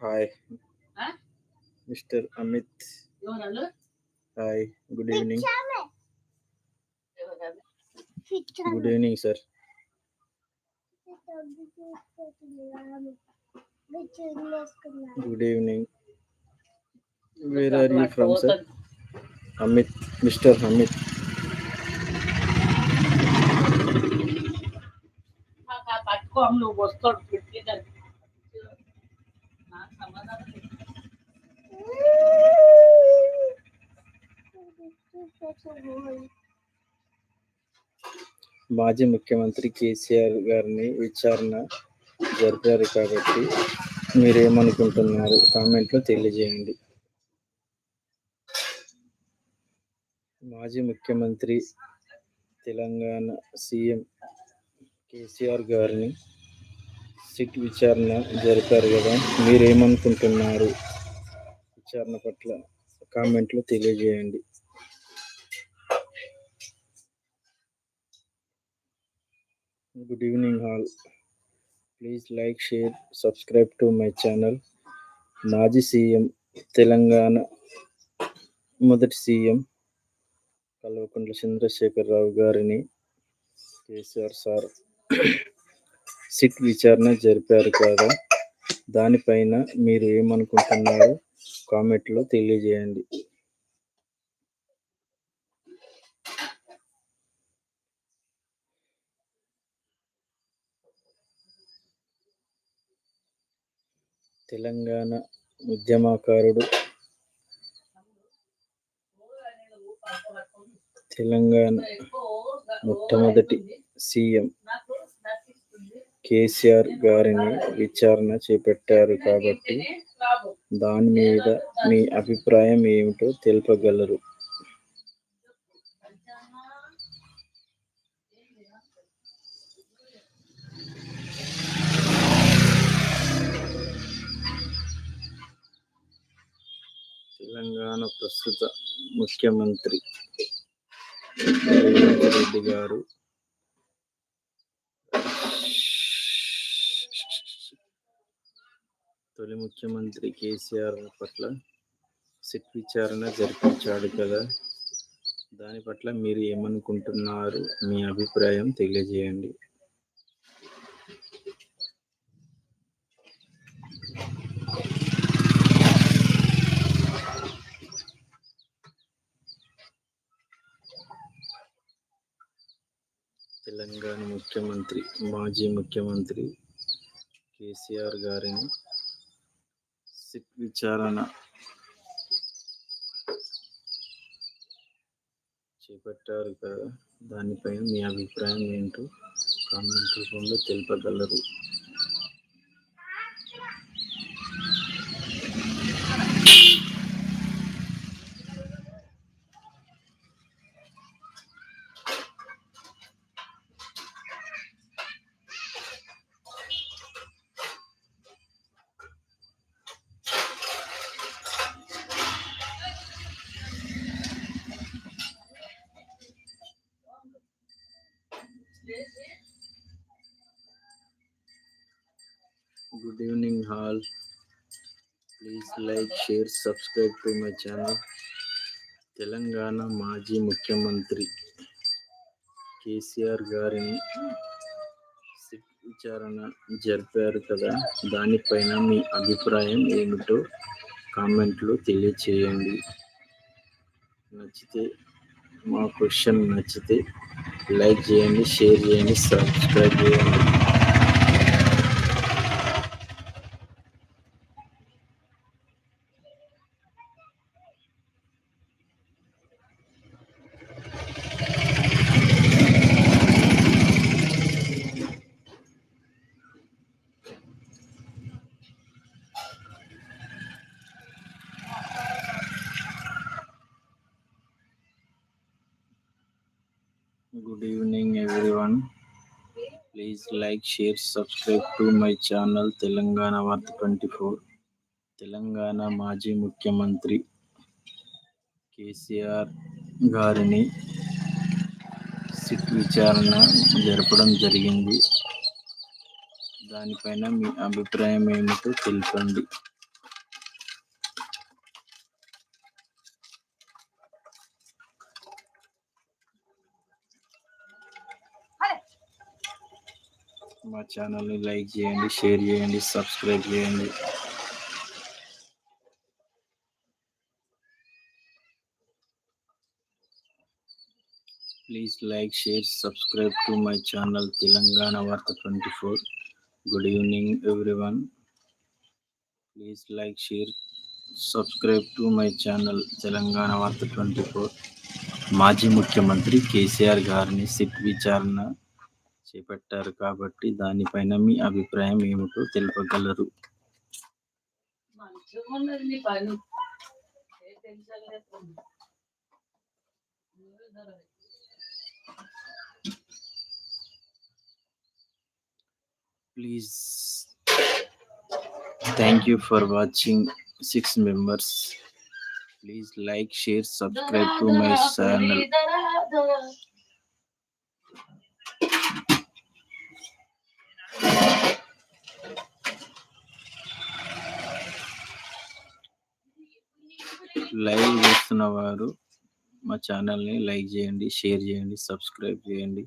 Hi. Mr. Amit. Hi. Good evening. Good evening, sir. Evening sir good evening where are you from sir Amit mister Amit పట్టుకో నువ్వు వస్తాడు పెట్టేదాన్ని నాకు సమాధానం లేదు. మాజీ ముఖ్యమంత్రి కేసీఆర్ గారిని విచారణ జరిపారు కాబట్టి మీరేమనుకుంటున్నారు? కామెంట్లో తెలియజేయండి. మాజీ ముఖ్యమంత్రి తెలంగాణ సీఎం కేసీఆర్ గారిని సిట్ విచారణ జరిపారు కదా మీరేమనుకుంటున్నారు? విచారణ పట్ల కామెంట్లో తెలియజేయండి. Good evening all please like share subscribe to my channel మాజీ సీఎం తెలంగాణ మొదటి సీఎం కల్వకుంట్ల చంద్రశేఖరరావు గారిని కేసీఆర్ సార్ సిట్ విచారణ జరిపారు కదా దానిపైన మీరు ఏమనుకుంటున్నారో కామెంట్లో తెలియజేయండి తెలంగాణ ఉద్యమకారుడు. తెలంగాణ మొట్టమొదటి సీఎం కేసీఆర్ గారిని విచారణ చేపట్టారు కాబట్టి దాని మీద మీ అభిప్రాయం ఏమిటో తెలుపగలరు. తెలంగాణ ప్రస్తుత ముఖ్యమంత్రి రేవంత్ రెడ్డి గారు. తొలి ముఖ్యమంత్రి కేసీఆర్ పట్ల సిట్ విచారణ జరిపించాడు కదా. దాని పట్ల మీరు ఏమనుకుంటున్నారు? మీ అభిప్రాయం తెలియజేయండి తెలంగాణ ముఖ్యమంత్రి మాజీ ముఖ్యమంత్రి కేసీఆర్ గారిని సిట్ విచారణ చేపట్టారు కదా దానిపైన మీ అభిప్రాయం ఏంటో కామెంట్ రూపంలో తెలుపగలరు. Good evening all please like share subscribe to my channel Telangana మాజీ ముఖ్యమంత్రి కేసీఆర్ గారిని సిట్ విచారణ జరిపారు కదా దానిపైన మీ అభిప్రాయం ఏమిటో కామెంట్లో తెలియచేయండి. నచ్చితే మా క్వశ్చన్ నచ్చితే లైక్ చేయండి షేర్ చేయండి సబ్స్క్రైబ్ చేయండి Good evening, everyone. Please please like share subscribe to my channel Telangana వార్త ట్వంటీ ఫోర్ తెలంగాణ మాజీ ముఖ్యమంత్రి కేసీఆర్ గారిని సిట్ విచారణ జరపడం జరిగింది. దానిపైన మీ అభిప్రాయం ఏమిటో తెలుపండి. మా ఛానల్ని లైక్ చేయండి షేర్ చేయండి సబ్స్క్రైబ్ చేయండి. Please like share subscribe to my channel Telangana వార్త twenty four good evening everyone please like share subscribe to my channel Telangana వార్త ట్వంటీ ఫోర్ మాజీ ముఖ్యమంత్రి కేసీఆర్ గారిని సిట్ విచారణ చేపట్టారు కాబట్టి దానిపైన మీ అభిప్రాయం ఏమిటో తెలుపగలరు. Please thank you for watching six members please like share subscribe to my channel live చూస్తున్న వారు మా ఛానల్ని లైక్ చేయండి షేర్ చేయండి సబ్స్క్రైబ్ చేయండి.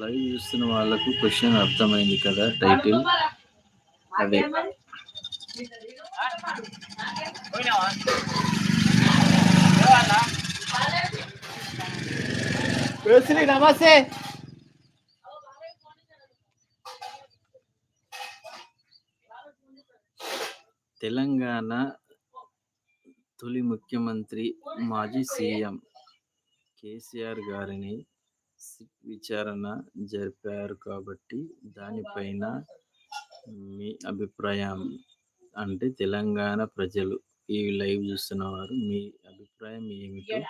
లైవ్ చూస్తున్న వాళ్ళకు క్వశ్చన్ అర్థమైంది కదా టైటిల్. అదే. నమస్తే తెలంగాణ తొలి ముఖ్యమంత్రి మాజీ సీఎం కేసీఆర్ గారిని సిట్ విచారణ జరిపారు కాబట్టి దానిపైన మీ అభిప్రాయం అంటే తెలంగాణ ప్రజలు ఈ లైవ్ చూస్తున్న వారు మీ అభిప్రాయం ఏమిటో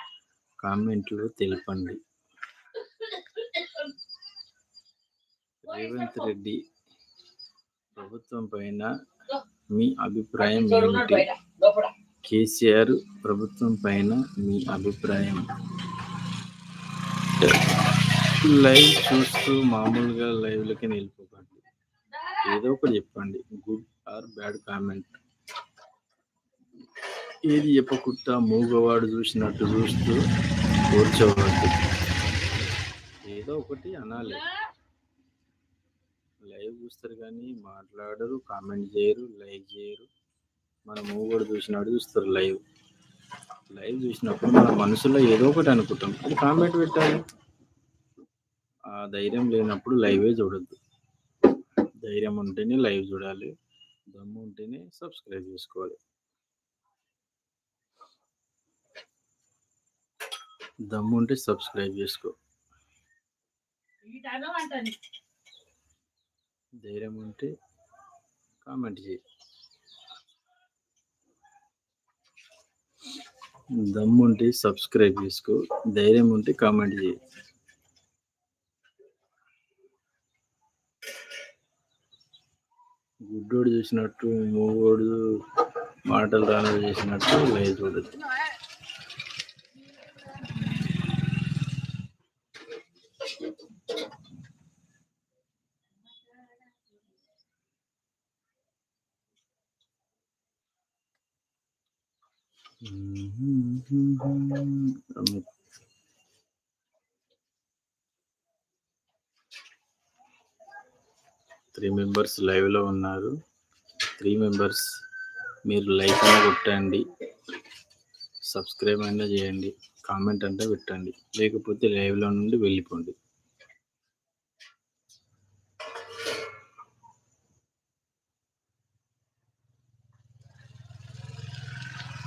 కామెంట్లో తెలపండి. రేవంత్ రెడ్డి ప్రభుత్వం పైన మీ అభిప్రాయం ఏమిటి కేసీఆర్ ప్రభుత్వం పైన మీ అభిప్రాయం? లైవ్ చూస్తూ మామూలుగా లైవ్లకి నిలిపోకండి ఏదో ఒకటి చెప్పండి. గుడ్ ఆర్ బ్యాడ్ కామెంట్ ఏది చెప్పకుండా మూగవాడు చూసినట్టు చూస్తూ కూర్చోవద్దు ఏదో ఒకటి అనాలి. లైవ్ చూస్తారు కానీ మాట్లాడరు కామెంట్ చేయరు లైక్ చేయరు. మన మూగోడు చూసినాడు చూస్తారు లైవ్. లైవ్ చూసినప్పుడు మన మనసులో ఏదో ఒకటి అనుకుంటాం. అది కామెంట్ పెట్టాలి. ఆ ధైర్యం లేనప్పుడు లైవే చూడద్దు. ధైర్యం ఉంటేనే లైవ్ చూడాలి. దమ్ము ఉంటేనే సబ్స్క్రైబ్ చేసుకోవాలి. దమ్ము ఉంటే సబ్స్క్రైబ్ చేసుకో. ఈటను ధైర్యం ఉంటే కామెంట్ చేయి. దమ్ముంటే సబ్స్క్రైబ్ చేసుకో ధైర్యం ఉంటే కామెంట్ చేయి. గుడ్డోడు చూసినట్టు మూగోడు మాటలు రాను చేసినట్టు లేదు చూడదు త్రీ మెంబర్స్ లైవ్లో ఉన్నారు. త్రీ మెంబర్స్ మీరు లైక్ అయినా కొట్టండి. సబ్స్క్రైబ్ అయినా చేయండి. కామెంట్ అంటే పెట్టండి. లేకపోతే లైవ్లో నుండి వెళ్ళిపోండి.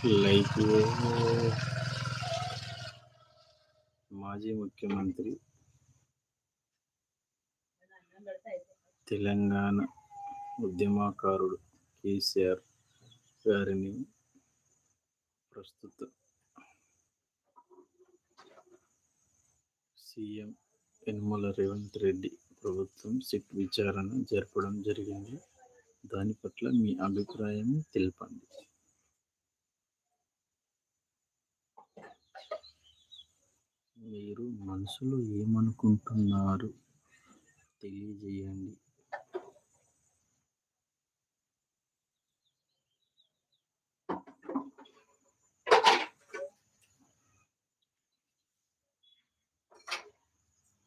లైక్ మాజీ ముఖ్యమంత్రి తెలంగాణ ఉద్యమకారుడు కేసీఆర్ గారిని ప్రస్తుత సీఎం యనమల రేవంత్ రెడ్డి ప్రభుత్వం సిట్ విచారణ జరపడం జరిగింది. దాని పట్ల మీ అభిప్రాయం తెలపండి. మీరు మనసులో ఏమనుకుంటున్నారు? తెలియజేయండి.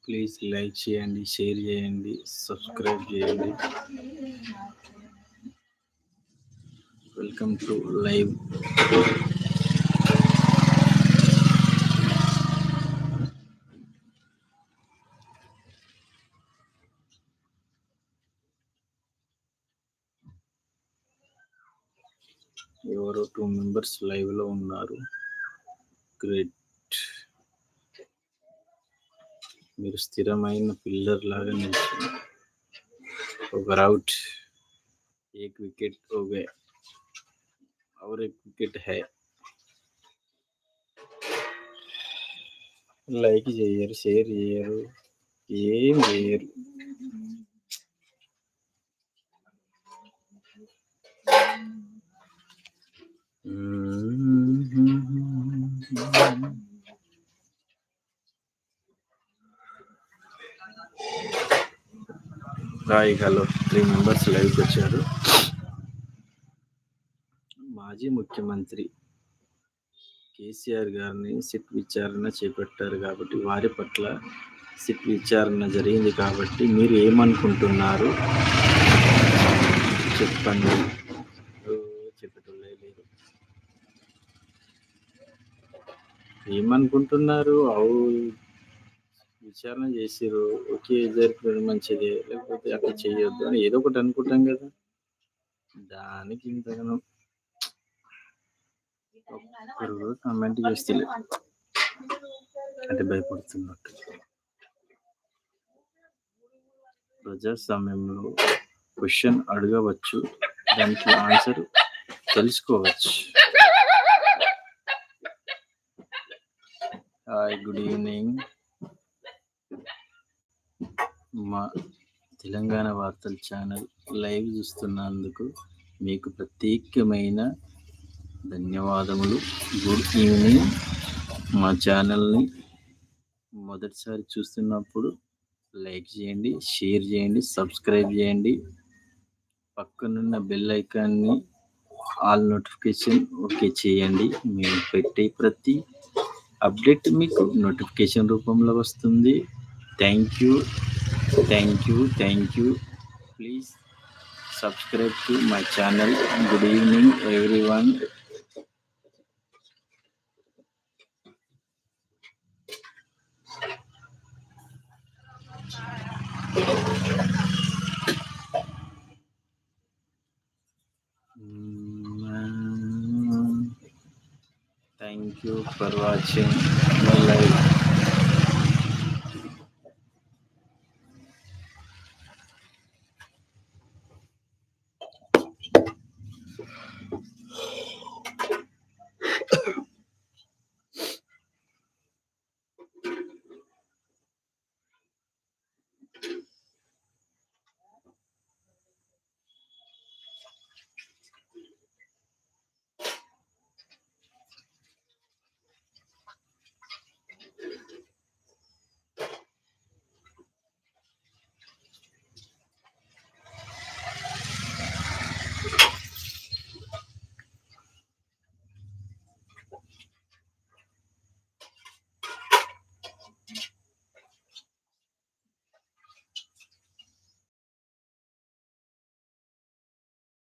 ప్లీజ్ లైక్ చేయండి షేర్ చేయండి సబ్స్క్రైబ్ చేయండి. Welcome to live. ఎవరో టూ మెంబర్స్ లైవ్ లో ఉన్నారు గ్రేట్ మీరు స్థిరమైన పిల్లర్ లాగా నిల్చున్నారు ఒక అవుట్ एक विकेट हो गए और एक विकेट है లైక్ చేయరు షేర్ చేయరు ఏం చేయరు హాయ్ హలో త్రీ మెంబర్స్ లైవ్కి వచ్చారు. మాజీ ముఖ్యమంత్రి కేసీఆర్ గారిని సిట్ విచారణ చేపట్టారు కాబట్టి వారి పట్ల సిట్ విచారణ జరిగింది కాబట్టి మీరు ఏమనుకుంటున్నారు? చెప్పండి. ఏమనుకుంటున్నారు? అవు విచారణ చేసిరు ఓకే జరిపడం మంచిదే. లేకపోతే అట్లా చేయొద్దు అని ఏదో ఒకటి అనుకుంటాం కదా. దానికి ఇంతగానో ఒక్కరు కమెంట్ కామెంట్ చేస్తలే. అంటే భయపడుతున్నట్టు. ప్రజాస్వామ్యంలో క్వశ్చన్ అడగవచ్చు. దానికి ఆన్సర్ తెలుసుకోవచ్చు. హాయ్ గుడ్ ఈవినింగ్ మా తెలంగాణ వార్తల ఛానల్ లైవ్ చూస్తున్నందుకు మీకు ప్రత్యేకమైన ధన్యవాదములు. గుడ్ ఈవినింగ్ మా ఛానల్ని మొదటిసారి చూస్తున్నప్పుడు లైక్ చేయండి షేర్ చేయండి సబ్స్క్రైబ్ చేయండి. పక్కనున్న బెల్ ఐకాన్ని ఆల్ నోటిఫికేషన్ ఓకే చేయండి. మేము పెట్టే ప్రతి అప్డేట్ మీకు నోటిఫికేషన్ రూపంలో వస్తుంది. Thank you thank you thank you please subscribe to my channel good evening every one Thank you. For watching my live